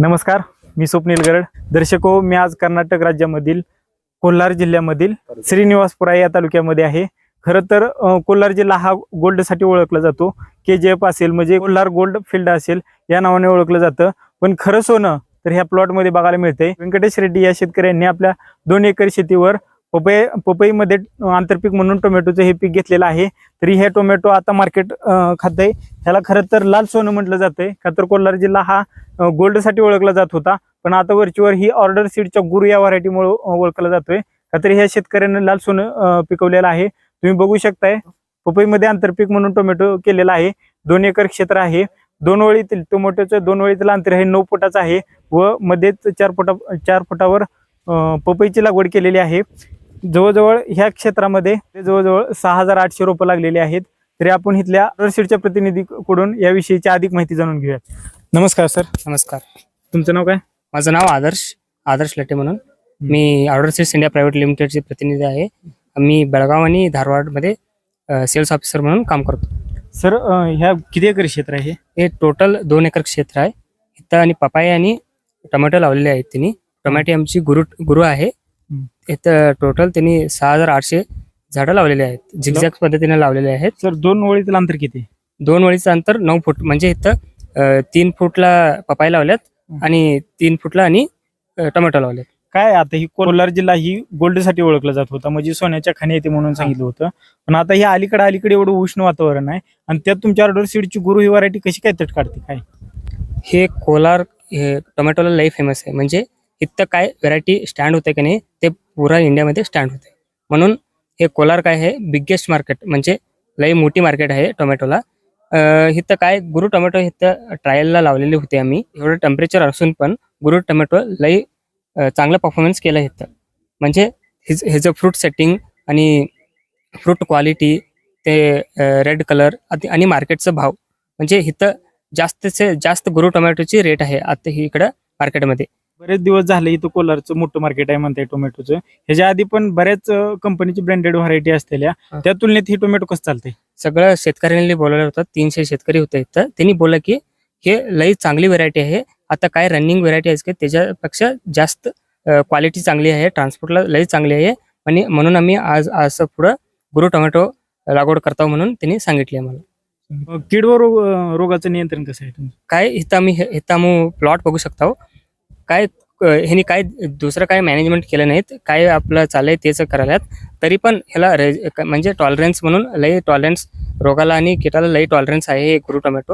नमस्कार मी स्वप्नील गरड. दर्शक हो मी आज कर्नाटक राज्यामधील कोल्हार जिल्ह्यामधील श्रीनिवासपुरा या तालुक्यामध्ये आहे. खरं तर कोल्हार जिल्हा हा गोल्डसाठी ओळखला जातो. के जे एफ असेल म्हणजे कोल्हार गोल्ड फील्ड असेल या नावाने ओळखलं जातं. पण खरं सोनं तर ह्या प्लॉटमध्ये बघायला मिळते व्यंकटेश रेड्डी या शेतकऱ्यांनी आपल्या दोन एकर शेतीवर पपई पपईमध्ये आंतरपीक म्हणून टोमॅटोचं हे पीक घेतलेलं आहे. तरी हे टोमॅटो आता मार्केट खातंय. ह्याला खरं तर लाल सोनं म्हटलं जातंय. का तर कोल्हार जिल्हा हा गोल्डसाठी ओळखला जात होता. पण आता वरचीवर ही ऑर्डर सीडच्या गुरु या व्हरायटीमुळे ओळखला जातोय. का तर ह्या शेतकऱ्यांनी लाल सोनं पिकवलेलं आहे. तुम्ही बघू शकताय पपईमध्ये आंतरपीक म्हणून टोमॅटो केलेला आहे. दोन एकर क्षेत्र आहे. दोन वळीतील टोमॅटोचं दोन वळीतील अंतर हे नऊ फुटाचं आहे. व मध्येच चार फुटा चार फुटावर पपईची लागवड केलेली आहे. जवळजवळ ह्या क्षेत्रामध्ये जवळजवळ सहा हजार आठशे रोपं लागलेली आहेत. तरी आपण इथल्या ऑर्डरशीटच्या प्रतिनिधीकडून याविषयीची अधिक माहिती जाणून घेऊयात. नमस्कार सर. नमस्कार. तुमचं नाव काय? माझं नाव आदर्श आदर्श लटे म्हणून. मी ऑर्डर इंडिया प्रायव्हेट लिमिटेडचे प्रतिनिधी आहे. मी बेळगाव आणि धारवाडमध्ये सेल्स ऑफिसर म्हणून काम करतो. सर अ, ह्या किती एकर क्षेत्र आहे हे? टोटल दोन एकर क्षेत्र आहे. इथं आणि पपाई आणि टोमॅटो लावलेले आहेत त्यांनी टोमॅटो आमची गुरु गुरु आहे. इथं टोटल त्यांनी सहा हजार आठशे झाडं लावलेले आहेत. झिगझॅग पद्धतीने लावलेले आहेत. सर दोन ओळीतील अंतर किती? दोन वळीचं अंतर नऊ फूट म्हणजे इथं अं, तीन फूटला पपाई लावल्यात. आणि तीन फूटला आणि अं, टोमॅटो लावलेत. काय आता ही कोल्हार जिल्हा ही गोल्डसाठी ओळखला जात होता म्हणजे सोन्याच्या खाणी येते म्हणून सांगितलं होतं. पण आता ही अलीकडे अलीकडे एवढं उष्ण वातावरण आहे आणि त्यात तुमच्या ऑर्डर सीडची गुरु ही व्हरायटी कशी काय तट काढते काय? हे कोलार हे टोमॅटोला लई फेमस आहे. म्हणजे इथं काय व्हरायटी स्टँड होते की नाही ते पुरा इंडियामध्ये स्टँड होते. म्हणून हे कोलार काय हे बिग्गेस्ट मार्केट म्हणजे लई मोठी मार्केट आहे टोमॅटोला. इथं काय गुरु टोमॅटो इथं ट्रायलला लावलेले होते आम्ही. एवढं टेम्परेचर असून पण गुरु टोमॅटो लई चांगला परफॉर्मन्स केला इथं. म्हणजे हिज ह्याचं फ्रूट सेटिंग आणि फ्रूट क्वालिटी ते रेड कलर आणि मार्केटचा भाव. म्हणजे इथं जास्तचे जास्त गुरु टोमॅटोची रेट आहे आता ही इकडं मार्केटमध्ये बरेच दिवस झाले इथं कोलारचं मोठं मार्केट आहे म्हणताय टोमॅटोचं. ह्याच्या आधी पण बऱ्याच कंपनीची ब्रँडेड व्हरायटी असलेल्या. त्या तुलनेत ही टोमॅटो कसं चालते सगळं शेतकऱ्यांनी बोलायला होतं. तीनशे शेतकरी होते इथं. त्यांनी बोललं की हे लई चांगली व्हरायटी आहे. आता काय रनिंग व्हरायटी आहे की त्याच्यापेक्षा जास्त क्वालिटी चांगली आहे. ट्रान्सपोर्टला लई चांगली आहे. आणि म्हणून आम्ही आज असं पुढं गुरु टोमॅटो लागवड करतो म्हणून त्यांनी सांगितले आम्हाला मग कीड व रोग अं, रोगाचं नियंत्रण कसं आहे काय हे- आम्ही प्लॉट बघू शकतो. काय ह्यानी काय दुसरं काय मॅनेजमेंट केलं नाहीत काय आपलं चाललंय तेच करायलात तरी पण ह्याला रे- म्हणजे टॉलरन्स म्हणून लई टॉलरन्स रोगाला आणि किटाला लई टॉलरन्स आहे हे गुरु टोमॅटो.